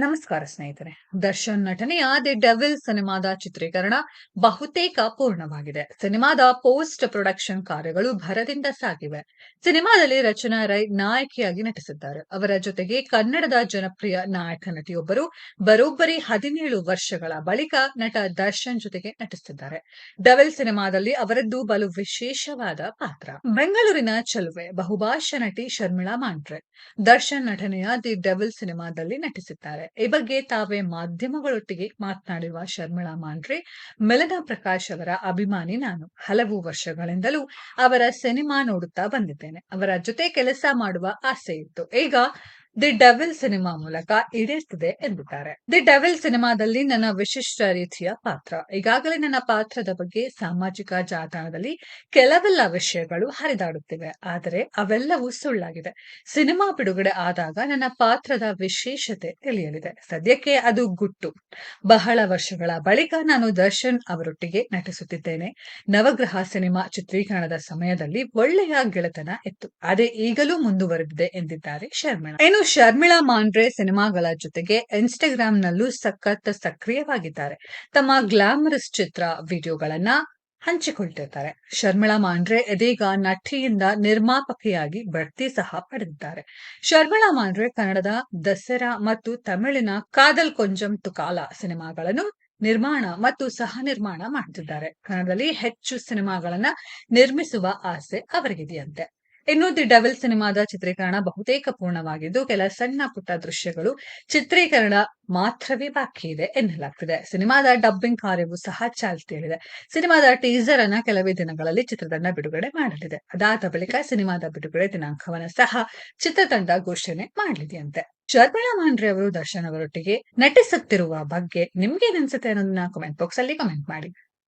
ನಮಸ್ಕಾರ ಸ್ನೇಹಿತರೆ. ದರ್ಶನ್ ನಟನೆಯ ದಿ ಡೆವಿಲ್ ಸಿನಿಮಾದ ಚಿತ್ರೀಕರಣ ಬಹುತೇಕ ಪೂರ್ಣವಾಗಿದೆ. ಸಿನಿಮಾದ ಪೋಸ್ಟ್ ಪ್ರೊಡಕ್ಷನ್ ಕಾರ್ಯಗಳು ಭರದಿಂದ ಸಾಗಿವೆ. ಸಿನಿಮಾದಲ್ಲಿ ರಚನಾ ರೈ ನಾಯಕಿಯಾಗಿ ನಟಿಸಿದ್ದಾರೆ. ಅವರ ಜೊತೆಗೆ ಕನ್ನಡದ ಜನಪ್ರಿಯ ನಾಯಕ ನಟಿಯೊಬ್ಬರು ಬರೋಬ್ಬರಿ ಹದಿನೇಳು ವರ್ಷಗಳ ಬಳಿಕ ನಟ ದರ್ಶನ್ ಜೊತೆಗೆ ನಟಿಸಿದ್ದಾರೆ. ಡೆವಿಲ್ ಸಿನಿಮಾದಲ್ಲಿ ಅವರದ್ದು ಬಲು ವಿಶೇಷವಾದ ಪಾತ್ರ. ಬೆಂಗಳೂರಿನ ಚಲುವೆ ಬಹುಭಾಷಾ ನಟಿ ಶರ್ಮಿಳಾ ಮಾಂಡ್ರೆ ದರ್ಶನ್ ನಟನೆಯ ದಿ ಡೆವಿಲ್ ಸಿನಿಮಾದಲ್ಲಿ ನಟಿಸಿದ್ದಾರೆ. ಈ ಬಗ್ಗೆ ತಾವೇ ಮಾಧ್ಯಮಗಳೊಟ್ಟಿಗೆ ಮಾತನಾಡಿರುವ ಶರ್ಮಿಳಾ ಮಾಂಡ್ರೆ, ಮೆಲನಾ ಪ್ರಕಾಶ್ ಅವರ ಅಭಿಮಾನಿ ನಾನು. ಹಲವು ವರ್ಷಗಳಿಂದಲೂ ಅವರ ಸಿನಿಮಾ ನೋಡುತ್ತಾ ಬಂದಿದ್ದೇನೆ. ಅವರ ಜೊತೆ ಕೆಲಸ ಮಾಡುವ ಆಸೆ ಇತ್ತು ಈಗ ದಿ ಡೆವಿಲ್ ಸಿನಿಮಾ ಮೂಲಕ ಈಡೇರ್ತಿದೆ ಎಂದಿದ್ದಾರೆ. ದಿ ಡೆವಿಲ್ ಸಿನಿಮಾದಲ್ಲಿ ನನ್ನ ವಿಶಿಷ್ಟ ರೀತಿಯ ಪಾತ್ರ. ಈಗಾಗಲೇ ನನ್ನ ಪಾತ್ರದ ಬಗ್ಗೆ ಸಾಮಾಜಿಕ ಜಾಲತಾಣದಲ್ಲಿ ಕೆಲವೆಲ್ಲ ವಿಷಯಗಳು ಹರಿದಾಡುತ್ತಿವೆ. ಆದರೆ ಅವೆಲ್ಲವೂ ಸುಳ್ಳಾಗಿದೆ. ಸಿನಿಮಾ ಬಿಡುಗಡೆ ಆದಾಗ ನನ್ನ ಪಾತ್ರದ ವಿಶೇಷತೆ ತಿಳಿಯಲಿದೆ. ಸದ್ಯಕ್ಕೆ ಅದು ಗುಟ್ಟು. ಬಹಳ ವರ್ಷಗಳ ಬಳಿಕ ನಾನು ದರ್ಶನ್ ಅವರೊಟ್ಟಿಗೆ ನಟಿಸುತ್ತಿದ್ದೇನೆ. ನವಗ್ರಹ ಸಿನಿಮಾ ಚಿತ್ರೀಕರಣದ ಸಮಯದಲ್ಲಿ ಒಳ್ಳೆಯ ಗೆಳೆತನ ಇತ್ತು. ಅದೇ ಈಗಲೂ ಮುಂದುವರೆದಿದೆ ಎಂದಿದ್ದಾರೆ ಇನ್ನು ಶರ್ಮಿಳಾ ಮಾಂಡ್ರೆ ಸಿನಿಮಾಗಳ ಜೊತೆಗೆ ಇನ್ಸ್ಟಾಗ್ರಾಂನಲ್ಲೂ ಸಖತ್ ಸಕ್ರಿಯವಾಗಿದ್ದಾರೆ. ತಮ್ಮ ಗ್ಲಾಮರಸ್ ಚಿತ್ರ ವಿಡಿಯೋಗಳನ್ನ ಹಂಚಿಕೊಳ್ತಿರ್ತಾರೆ ಶರ್ಮಿಳಾ ಮಾಂಡ್ರೆ ಇದೀಗ ನಟಿಯಿಂದ ನಿರ್ಮಾಪಕಿಯಾಗಿ ಬಡ್ತಿ ಸಹ ಪಡೆದಿದ್ದಾರೆ. ಶರ್ಮಿಳಾ ಮಾಂಡ್ರೆ ಕನ್ನಡದ ದಸರಾ ಮತ್ತು ತಮಿಳಿನ ಕಾದಲ್ ಕೊಂಜಂ ತುಕಾಲ ಸಿನಿಮಾಗಳನ್ನು ನಿರ್ಮಾಣ ಮತ್ತು ಸಹ ನಿರ್ಮಾಣ ಮಾಡುತ್ತಿದ್ದಾರೆ ಕನ್ನಡದಲ್ಲಿ ಹೆಚ್ಚು ಸಿನಿಮಾಗಳನ್ನ ನಿರ್ಮಿಸುವ ಆಸೆ ಅವರಿಗಿದೆಯಂತೆ. ಇನ್ನು ದಿ ಡಬಲ್ ಸಿನಿಮಾದ ಚಿತ್ರೀಕರಣ ಬಹುತೇಕ ಪೂರ್ಣವಾಗಿದ್ದು, ಕೆಲ ಸಣ್ಣ ಪುಟ್ಟ ದೃಶ್ಯಗಳು ಚಿತ್ರೀಕರಣ ಮಾತ್ರವೇ ಬಾಕಿ ಇದೆ ಎನ್ನಲಾಗ್ತಿದೆ. ಸಿನಿಮಾದ ಡಬ್ಬಿಂಗ್ ಕಾರ್ಯವೂ ಸಹ ಚಾಲ್ತಿಯಲ್ಲಿದೆ. ಸಿನಿಮಾದ ಟೀಸರ್ ಅನ್ನ ಕೆಲವೇ ದಿನಗಳಲ್ಲಿ ಚಿತ್ರತಂಡ ಬಿಡುಗಡೆ ಮಾಡಲಿದೆ. ಅದಾದ ಬಳಿಕ ಸಿನಿಮಾದ ಬಿಡುಗಡೆ ದಿನಾಂಕವನ್ನು ಸಹ ಚಿತ್ರತಂಡ ಘೋಷಣೆ ಮಾಡಲಿದೆಯಂತೆ. ಶರ್ಮಿಳಾ ಮಾಂಡ್ರಿ ಅವರು ದರ್ಶನ್ ಅವರೊಟ್ಟಿಗೆ ನಟಿಸುತ್ತಿರುವ ಬಗ್ಗೆ ನಿಮ್ಗೆ ಅನ್ಸುತ್ತೆ ಅನ್ನೋದನ್ನ ಕಮೆಂಟ್ ಬಾಕ್ಸ್ ಅಲ್ಲಿ ಕಮೆಂಟ್ ಮಾಡಿ.